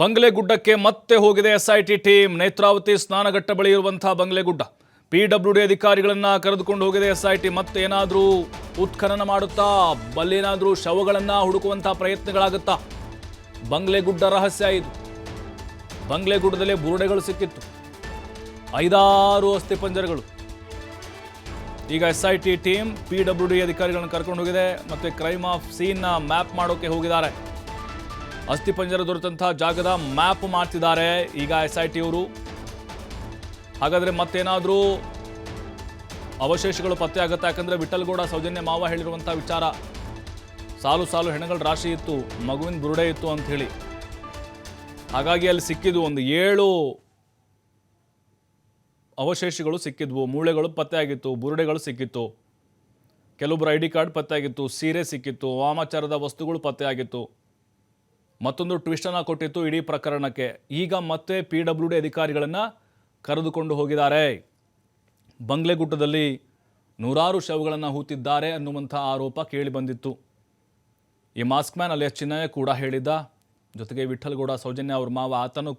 ಬಂಗ್ಲೆಗುಡ್ಡಕ್ಕೆ ಮತ್ತೆ ಹೋಗಿದೆ SIT team. Netravati ಸ್ನಾನಘಟ್ಟ ಬಳಿ ಇರುವಂತಹ ಬಂಗ್ಲೆಗುಡ್ಡ. ಪಿ ಡಬ್ಲ್ಯೂ ಡಿ ಅಧಿಕಾರಿಗಳನ್ನ ಕರೆದುಕೊಂಡು ಹೋಗಿದೆ ಎಸ್ಐಟಿ. ಮತ್ತೆ ಏನಾದರೂ ಉತ್ಖನನ ಮಾಡುತ್ತಾ? ಬಲ್ಲೇನಾದರೂ ಶವಗಳನ್ನ ಹುಡುಕುವಂತಹ ಪ್ರಯತ್ನಗಳಾಗುತ್ತಾ? ಬಂಗ್ಲೆಗುಡ್ಡ ರಹಸ್ಯ ಇದು. ಬಂಗ್ಲೆಗುಡ್ಡದಲ್ಲೇ ಬುರುಡೆಗಳು ಸಿಕ್ಕಿತ್ತು. ಐದಾರು ಅಸ್ಥಿಪಂಜರಗಳು ಈಗ S I T team, P W D ಅಧಿಕಾರಿಗಳನ್ನು ಕರ್ಕೊಂಡು ಹೋಗಿದೆ. ಮತ್ತೆ ಕ್ರೈಮ್ ಆಫ್ ಸೀನ್ನ ಮ್ಯಾಪ್ ಮಾಡೋಕೆ ಹೋಗಿದ್ದಾರೆ. ಅಸ್ಥಿಪಂಜರ ದೊರೆತಂತಹ ಜಾಗದ ಮ್ಯಾಪ್ ಮಾಡ್ತಿದ್ದಾರೆ ಈಗ ಎಸ್ ಐ ಟಿ ಅವರು. ಹಾಗಾದ್ರೆ ಮತ್ತೇನಾದರೂ ಅವಶೇಷಗಳು ಪತ್ತೆ ಆಗುತ್ತೆ? ಯಾಕಂದ್ರೆ ವಿಠಲ್ಗೌಡ ಸೌಜನ್ಯ ಮಾವ ಹೇಳಿರುವಂತಹ ವಿಚಾರ. ಸಾಲು ಸಾಲು ಹೆಣಗಳ ರಾಶಿ ಇತ್ತು, ಮಗುವಿನ ಬುರುಡೆ ಇತ್ತು ಅಂತ ಹೇಳಿ. ಹಾಗಾಗಿ ಅಲ್ಲಿ ಸಿಕ್ಕಿದ್ವು ಒಂದು ಏಳು ಅವಶೇಷಗಳು ಸಿಕ್ಕಿದ್ವು, ಮೂಳೆಗಳು ಪತ್ತೆಯಾಗಿತ್ತು ಬುರುಡೆಗಳು ಸಿಕ್ಕಿತ್ತು. ಕೆಲವೊಬ್ಬರು ಐ ಡಿ ಕಾರ್ಡ್ ಪತ್ತೆಯಾಗಿತ್ತು ಸೀರೆ ಸಿಕ್ಕಿತ್ತು, ವಾಮಾಚಾರದ ವಸ್ತುಗಳು ಪತ್ತೆಯಾಗಿತ್ತು ಮತ್ತೊಂದು ಟ್ವಿಸ್ಟನ್ನು ಕೊಟ್ಟಿತ್ತು ಇಡೀ ಪ್ರಕರಣಕ್ಕೆ. ಈಗ ಮತ್ತೆ ಪಿ ಡಬ್ಲ್ಯೂ ಡಿ ಅಧಿಕಾರಿಗಳನ್ನು ಕರೆದುಕೊಂಡು ಹೋಗಿದ್ದಾರೆ. ಬಂಗ್ಲೆಗುಟ್ಟದಲ್ಲಿ ನೂರಾರು ಶವಗಳನ್ನು ಹೂತಿದ್ದಾರೆ ಅನ್ನುವಂಥ ಆರೋಪ ಕೇಳಿ ಬಂದಿತ್ತು. ಈ ಮಾಸ್ಕ್ ಮ್ಯಾನ್ ಅಲ್ಲಿಯ ಚಿನ್ನಯ್ಯ ಕೂಡ ಹೇಳಿದ್ದ. ಜೊತೆಗೆ ವಿಠಲ್ಗೌಡ ಸೌಜನ್ಯ ಅವ್ರ ಮಾವ ಆತನೂ